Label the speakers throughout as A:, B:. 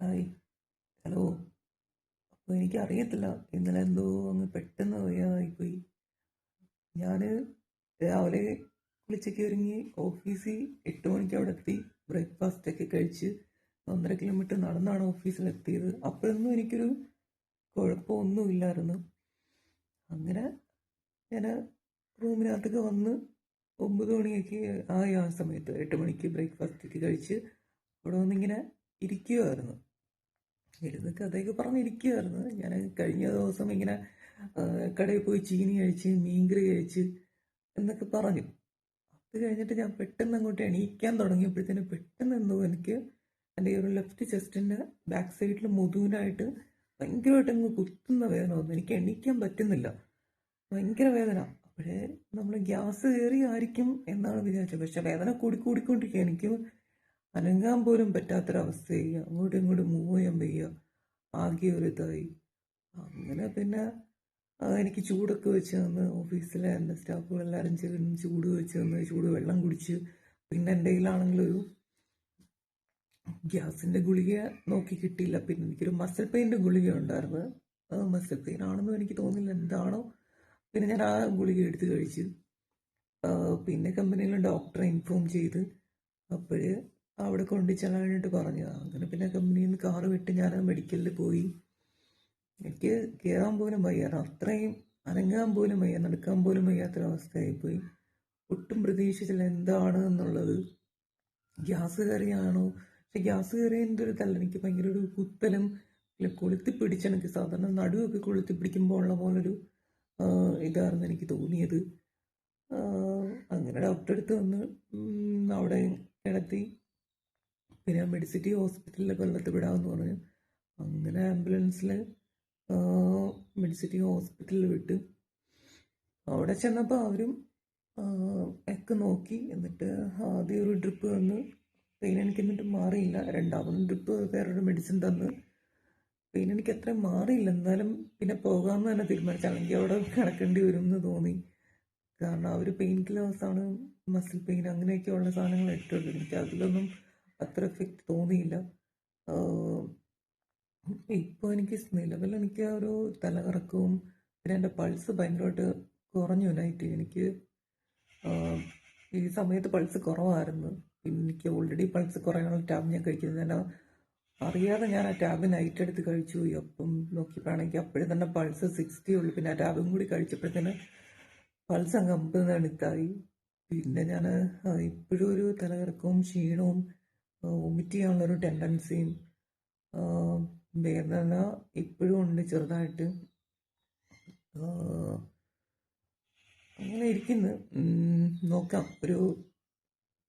A: Hi hello അപ്പോൾ എനിക്കറിയത്തില്ല. ഇന്നലെ എന്തോ അങ്ങ് പെട്ടെന്ന് വയ്യാതായിപ്പോയി. ഞാൻ രാവിലെ കുളിച്ചൊക്കെ ഒരുങ്ങി ഓഫീസിൽ എട്ട് മണിക്ക് അവിടെ എത്തി. ബ്രേക്ക്ഫാസ്റ്റ് ഒക്കെ കഴിച്ച് ഒന്നര കിലോമീറ്റർ നടന്നാണ് ഓഫീസിൽ എത്തിയത് അപ്പോഴൊന്നും എനിക്കൊരു കുഴപ്പമൊന്നുമില്ലായിരുന്നു അങ്ങനെ ഞാൻ റൂമിനകത്തൊക്കെ വന്ന് ഒമ്പത് മണിയൊക്കെ ആയി ആ സമയത്ത്. എട്ട് മണിക്ക് ബ്രേക്ക്ഫാസ്റ്റ് ഒക്കെ കഴിച്ച് അവിടെ വന്നിങ്ങനെ ഇരിക്കുമായിരുന്നു ഇരുന്ന് കഥയൊക്കെ പറഞ്ഞിരിക്കുമായിരുന്നു ഞാൻ കഴിഞ്ഞ ദിവസം ഇങ്ങനെ കടയിൽ പോയി ചീനി കഴിച്ച് മീൻകറി കഴിച്ച് എന്നൊക്കെ പറഞ്ഞു. അത് കഴിഞ്ഞിട്ട് ഞാൻ പെട്ടെന്ന് അങ്ങോട്ട് എണീക്കാൻ തുടങ്ങിയപ്പോഴത്തേന് പെട്ടെന്ന് എന്തോ എനിക്ക് എന്റെ ഒരു ലെഫ്റ്റ് ചെസ്റ്റിന്റെ ബാക്ക് സൈഡിൽ മുതുവിനായിട്ട് ഭയങ്കരമായിട്ട് അങ്ങ് കുത്തുന്ന വേദന വന്നു. എനിക്ക് എണീക്കാൻ പറ്റുന്നില്ല. ഭയങ്കര വേദന. അപ്പോഴേ നമ്മൾ ഗ്യാസ് കയറി ആയിരിക്കും എന്നാണ് വിചാരിച്ചത്. പക്ഷെ വേദന കൂടി കൂടിക്കൊണ്ടിരിക്കുക എനിക്ക് അനങ്ങാൻ പോലും പറ്റാത്തൊരവസ്ഥയായി അങ്ങോട്ടും ഇങ്ങോട്ടും മൂവ് ചെയ്യാൻ വയ്യ ആകെ ഒരു ഇതായി. അങ്ങനെ പിന്നെ എനിക്ക് ചൂടൊക്കെ വെച്ച് തന്ന് ഓഫീസിലെ എന്റെ സ്റ്റാഫുകളെല്ലാവരും ചേർന്ന് ചൂട് വെച്ച് തന്ന് ചൂട് വെള്ളം കുടിച്ച്. പിന്നെ എന്റെ കയ്യിലാണെങ്കിൽ ഒരു ഗ്യാസിന്റെ ഗുളിക നോക്കി കിട്ടിയില്ല. പിന്നെ എനിക്കൊരു മസിൽ പെയിന്റെ ഗുളിക ഉണ്ടായിരുന്നു. അത് മസിൽ പെയിൻ ആണെന്നും എനിക്ക് തോന്നില്ല എന്താണോ. പിന്നെ ഞാൻ ആ ഗുളിക എടുത്ത് കഴിച്ച് പിന്നെ കമ്പനിയിലെ ഡോക്ടറെ ഇൻഫോം ചെയ്ത് അപ്പോഴ് അവിടെ കൊണ്ട് ചെല്ലാനായിട്ട് പറഞ്ഞതാണ് അങ്ങനെ പിന്നെ കമ്പനിയിൽ നിന്ന് കാറ് വിട്ട് ഞാൻ മെഡിക്കലിൽ പോയി. എനിക്ക് കയറാൻ പോലും വയ്യാറ് അത്രയും അനങ്ങാൻ പോലും വയ്യ. നടക്കാൻ പോലും വയ്യാത്തൊരവസ്ഥയായിപ്പോയി. ഒട്ടും പ്രതീക്ഷിച്ചില്ല എന്താണ് എന്നുള്ളത്. ഗ്യാസ് കയറിയാണോ? പക്ഷെ ഗ്യാസ് കയറിയതിന്റെ ഒരു തല്ല എനിക്ക് ഭയങ്കര ഒരു കുത്തലും കൊളുത്തി പിടിച്ച് എനിക്ക് സാധാരണ നടുവൊക്കെ കൊളുത്തി പിടിക്കുമ്പോൾ ഉള്ള പോലൊരു ഇതാണെന്ന് എനിക്ക് തോന്നിയത്. അങ്ങനെ ഡോക്ടറെ അടുത്ത് വന്ന് അവിടെ കിടത്തി. പിന്നെ മെഡിസിറ്റി ഹോസ്പിറ്റലിൽ കൊല്ലത്ത് വിടാമെന്ന് പറഞ്ഞു. അങ്ങനെ ആംബുലൻസിൽ മെഡിസിറ്റി ഹോസ്പിറ്റലിൽ വിട്ട്. അവിടെ ചെന്നപ്പോൾ അവരും ഒക്കെ നോക്കി. എന്നിട്ട് ആദ്യം ഒരു ഡ്രിപ്പ് തന്ന്. പെയിൻ എനിക്ക് എന്നിട്ട് മാറിയില്ല. രണ്ടാമത് ഡ്രിപ്പ് വേറൊരു മെഡിസിൻ തന്ന്. പെയിൻ എനിക്ക് അത്ര മാറിയില്ല. എന്നാലും പിന്നെ പോകാമെന്ന് തന്നെ തീരുമാനിച്ചു. അല്ലെങ്കിൽ അവിടെ കിടക്കേണ്ടി വരും എന്ന് തോന്നി. കാരണം അവർ പെയിൻ കില്ലേഴ്സാണ് മസിൽ പെയിൻ അങ്ങനെയൊക്കെയുള്ള സാധനങ്ങൾ ഇട്ടുള്ളത് എനിക്ക് അതിലൊന്നും അത്ര എഫക്റ്റ് തോന്നിയില്ല. ഇപ്പോൾ എനിക്ക് നിലവിൽ എനിക്ക് ആ ഒരു തലകറക്കവും പിന്നെ എന്റെ പൾസ് ഭയങ്കരമായിട്ട് കുറഞ്ഞു നൈറ്റ് എനിക്ക് ഈ സമയത്ത് പൾസ് കുറവായിരുന്നു. എനിക്ക് ഓൾറെഡി പൾസ് കുറയാനുള്ള ടാബ് ഞാൻ കഴിക്കുന്നത് ഞാൻ അറിയാതെ ഞാൻ ആ ടാബ് നൈറ്റ് എടുത്ത് കഴിച്ചു. പോയി അപ്പം നോക്കിയപ്പോഴാണെങ്കിൽ അപ്പോഴും തന്നെ പൾസ് സിക്സ്റ്റി ഉള്ളു. പിന്നെ ആ ടാബും കൂടി കഴിച്ചപ്പോഴത്തേന് പൾസ് അങ്ങ് അമ്പത് തണുത്തായി പിന്നെ ഞാൻ ഇപ്പോഴും ഒരു തലകറക്കവും ക്ഷീണവും വൊമിറ്റ് ചെയ്യാനുള്ളൊരു ടെൻഡൻസിയും വേദന ഇപ്പോഴും ഉണ്ട് ചെറുതായിട്ട്. അങ്ങനെ ഇരിക്കുന്നു. നോക്കാം. ഒരു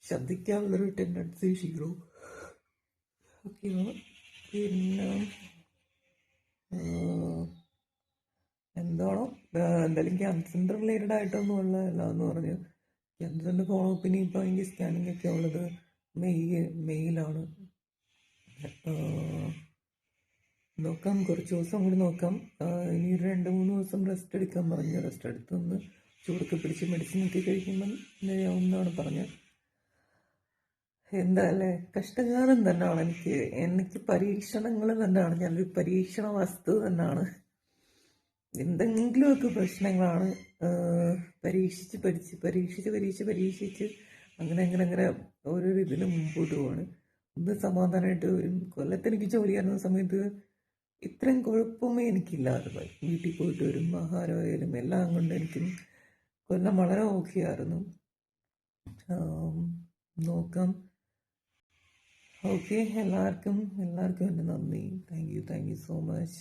A: ശ്രദ്ധിക്കാനുള്ളൊരു ടെൻഡൻസി ക്ഷീണവും ഒക്കെയാണ് പിന്നെ എന്താണോ എന്തായാലും ക്യാൻസറിന്റെ റിലേറ്റഡ് ആയിട്ടൊന്നും ഉള്ളതല്ല എന്ന് പറഞ്ഞു. ക്യാൻസറിന്റെ ഫോളോ അപ്പിന് ഇപ്പോൾ എനിക്ക് സ്കാനിങ് ഒക്കെ ഉള്ളത് മെയ് മെയ്യിലാണ്. നോക്കാം കുറച്ച് ദിവസം കൂടി നോക്കാം. ഇനി ഒരു രണ്ട് മൂന്ന് ദിവസം റെസ്റ്റ് എടുക്കാൻ പറഞ്ഞു. റെസ്റ്റ് എടുത്തൊന്ന് ചൂടൊക്കെ പിടിച്ച് മെഡിസിൻ ഒക്കെ കഴിക്കുമ്പം നേരെയാവുമെന്നാണ് പറഞ്ഞത്. എന്താ അല്ലേ? കഷ്ടകാലം തന്നെയാണ് എനിക്ക്. എനിക്ക് പരീക്ഷണങ്ങൾ തന്നെയാണ്. ഞാനൊരു പരീക്ഷണ വസ്തു തന്നെയാണ്. എന്തെങ്കിലുമൊക്കെ പ്രശ്നങ്ങളാണ് പരീക്ഷിച്ച് പഠിച്ച് പരീക്ഷിച്ച് പരീക്ഷിച്ച് പരീക്ഷിച്ച് അങ്ങനെ അങ്ങനെ അങ്ങനെ ഓരോ ഇതിലും മുമ്പോട്ട് പോവാണ്. ഒന്ന് സമാധാനമായിട്ട് കൊല്ലത്ത് എനിക്ക് ജോലി ചെയ്യുന്ന സമയത്ത് ഇത്രയും കുഴപ്പമേ എനിക്കില്ലായിരുന്നു വീട്ടിൽ പോയിട്ട് വരും ആഹാരമായാലും എല്ലാം കൊണ്ട് എനിക്കും കൊല്ലം വളരെ ഓക്കെ ആയിരുന്നു. നോക്കാം. ഓക്കെ എല്ലാവർക്കും എല്ലാവർക്കും എന്റെ നന്ദി. Thank you thank you so much